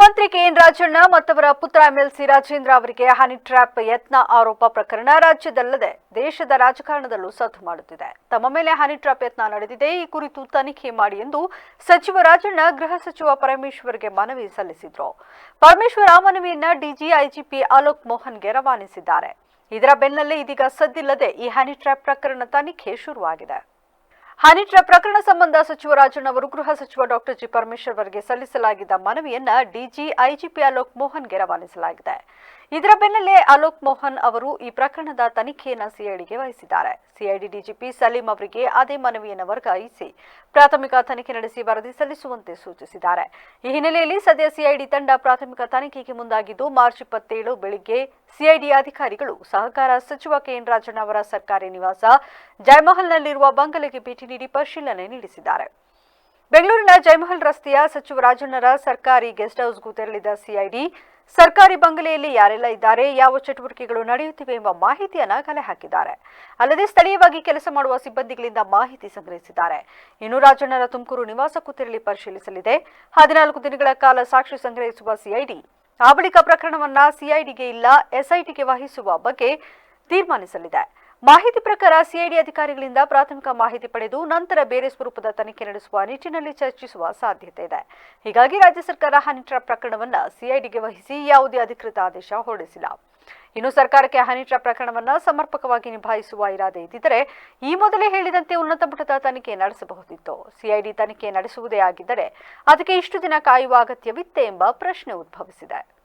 ಮಂತ್ರಿ K N Rajanna ಮತ್ತವರ ಪುತ್ರ MLC Rajendra ಅವರಿಗೆ honey trap ಯತ್ನ ಆರೋಪ ಪ್ರಕರಣ ರಾಜ್ಯದಲ್ಲದೆ ದೇಶದ ರಾಜಕಾರಣದಲ್ಲೂ ಸದ್ದು ಮಾಡುತ್ತಿದೆ. ತಮ್ಮ ಮೇಲೆ ಹನಿ ಟ್ರ್ಯಾಪ್ ಯತ್ನ ನಡೆದಿದೆ. ಈ ಕುರಿತು ತನಿಖೆ ಮಾಡಿ ಎಂದು ಸಚಿವ ರಾಜಣ್ಣ ಗೃಹ ಸಚಿವ ಪರಮೇಶ್ವರ್ಗೆ ಮನವಿ ಸಲ್ಲಿಸಿದ್ರು. ಪರಮೇಶ್ವರ್ ಆ ಮನವಿಯನ್ನ ಡಿಜಿ, ಐಜಿಪಿ ಅಲೋಕ್ ಮೋಹನ್ಗೆ ರವಾನಿಸಿದ್ದಾರೆ. ಇದರ ಬೆನ್ನಲ್ಲೇ ಇದೀಗ ಸದ್ದಿಲ್ಲದೆ ಈ ಹನಿ ಟ್ರ್ಯಾಪ್ ಪ್ರಕರಣ ತನಿಖೆ ಶುರುವಾಗಿದೆ. ಹನಿ ಟ್ರ್ಯಾಪ್ ಪ್ರಕರಣ ಸಂಬಂಧ ಸಚಿವ ರಾಜಣ್ಣ ಅವರು ಗೃಹ ಸಚಿವ ಡಾಕ್ಟರ್ ಜಿ ಪರಮೇಶ್ವರ್ ಅವರಿಗೆ ಸಲ್ಲಿಸಲಾಗಿದ್ದ ಮನವಿಯನ್ನ ಡಿಜಿ, ಐಜಿಪಿ ಅಲೋಕ್ ಮೋಹನ್ಗೆ ರವಾನಿಸಲಾಗಿದೆ. ಇದರ ಬೆನ್ನಲ್ಲೇ ಅಲೋಕ್ ಮೋಹನ್ ಅವರು ಈ ಪ್ರಕರಣದ ತನಿಖೆಯನ್ನು ಸಿಐಡಿಗೆ ವಹಿಸಿದ್ದಾರೆ. ಸಿಐಡಿ ಡಿಜಿಪಿ ಸಲೀಂ ಅವರಿಗೆ ಅದೇ ಮನವಿಯನ್ನು ವರ್ಗಾಯಿಸಿ ಪ್ರಾಥಮಿಕ ತನಿಖೆ ನಡೆಸಿ ವರದಿ ಸಲ್ಲಿಸುವಂತೆ ಸೂಚಿಸಿದ್ದಾರೆ. ಈ ಹಿನ್ನೆಲೆಯಲ್ಲಿ ಸದ್ಯ ಸಿಐಡಿ ತಂಡ ಪ್ರಾಥಮಿಕ ತನಿಖೆಗೆ ಮುಂದಾಗಿದ್ದು, ಮಾರ್ಚ್ ಇಪ್ಪತ್ತೇಳು ಬೆಳಿಗ್ಗೆ ಸಿಐಡಿ ಅಧಿಕಾರಿಗಳು, ಸಹಕಾರ ಸಚಿವ ಕೆಎನ್ ರಾಜಣ್ಣ ಅವರ ಸರ್ಕಾರಿ ನಿವಾಸ ಜಯಮಹಲ್ನಲ್ಲಿರುವ ಬಂಗಲೆಗೆ ಭೇಟಿ ನೀಡಿ ಪರಿಶೀಲನೆ ನಡೆಸಿದ್ದಾರೆ. ಬೆಂಗಳೂರಿನ ಜಯಮಹಲ್ ರಸ್ತೆಯ ಸಚಿವ ರಾಜಣ್ಣರ ಸರ್ಕಾರಿ ಗೆಸ್ಟ್ ಹೌಸ್ಗೂ ತೆರಳಿದ ಸಿಐಡಿ ಸರ್ಕಾರಿ ಬಂಗಲೆಯಲ್ಲಿ ಯಾರೆಲ್ಲ ಇದ್ದಾರೆ, ಯಾವ ಚಟುವಟಿಕೆಗಳು ನಡೆಯುತ್ತಿವೆ ಎಂಬ ಮಾಹಿತಿಯನ್ನ ಕಲೆ ಹಾಕಿದ್ದಾರೆ. ಅಲ್ಲದೆ ಸ್ಥಳೀಯವಾಗಿ ಕೆಲಸ ಮಾಡುವ ಸಿಬ್ಬಂದಿಗಳಿಂದ ಮಾಹಿತಿ ಸಂಗ್ರಹಿಸಿದ್ದಾರೆ. ಇನ್ನು ರಾಜಣ್ಣರ ತುಮಕೂರು ನಿವಾಸಕ್ಕೂ ತೆರಳಿ ಪರಿಶೀಲಿಸಲಿದೆ. ಹದಿನಾಲ್ಕು ದಿನಗಳ ಕಾಲ ಸಾಕ್ಷಿ ಸಂಗ್ರಹಿಸುವ ಸಿಐಡಿ. ಆ ಬಳಿಕ ಪ್ರಕರಣವನ್ನ ಸಿಐಡಿಗೆ ಇಲ್ಲ, ಎಸ್ಐಟಿಗೆ ವಹಿಸುವ ಬಗ್ಗೆ ತೀರ್ಮಾನಿಸಲಿದೆ. ಮಾಹಿತಿ ಪ್ರಕಾರ ಸಿಐಡಿ ಅಧಿಕಾರಿಗಳಿಂದ ಪ್ರಾಥಮಿಕ ಮಾಹಿತಿ ಪಡೆದು ನಂತರ ಬೇರೆ ಸ್ವರೂಪದ ತನಿಖೆ ನಡೆಸುವ ನಿಟ್ಟಿನಲ್ಲಿ ಚರ್ಚಿಸುವ ಸಾಧ್ಯತೆ ಇದೆ. ಹೀಗಾಗಿ ರಾಜ್ಯ ಸರ್ಕಾರ ಹನಿ ಪ್ರಕರಣವನ್ನ ಸಿಐಡಿಗೆ ವಹಿಸಿ ಯಾವುದೇ ಅಧಿಕೃತ ಆದೇಶ ಹೊರಡಿಸಿಲ್ಲ. ಇನ್ನು ಸರ್ಕಾರಕ್ಕೆ ಹನಿ ಪ್ರಕರಣವನ್ನ ಸಮರ್ಪಕವಾಗಿ ನಿಭಾಯಿಸುವ ಇರಾದೆ ಇದ್ದಿದ್ದರೆ ಈ ಮೊದಲೇ ಹೇಳಿದಂತೆ ಉನ್ನತ ಮಟ್ಟದ ತನಿಖೆ ನಡೆಸಬಹುದಿತ್ತು. ಸಿಐಡಿ ತನಿಖೆ ನಡೆಸುವುದೇ ಆಗಿದ್ದರೆ ಅದಕ್ಕೆ ಇಷ್ಟು ದಿನ ಕಾಯುವ ಅಗತ್ಯವಿತ್ತೆ ಎಂಬ ಪ್ರಶ್ನೆ ಉದ್ಭವಿಸಿದೆ.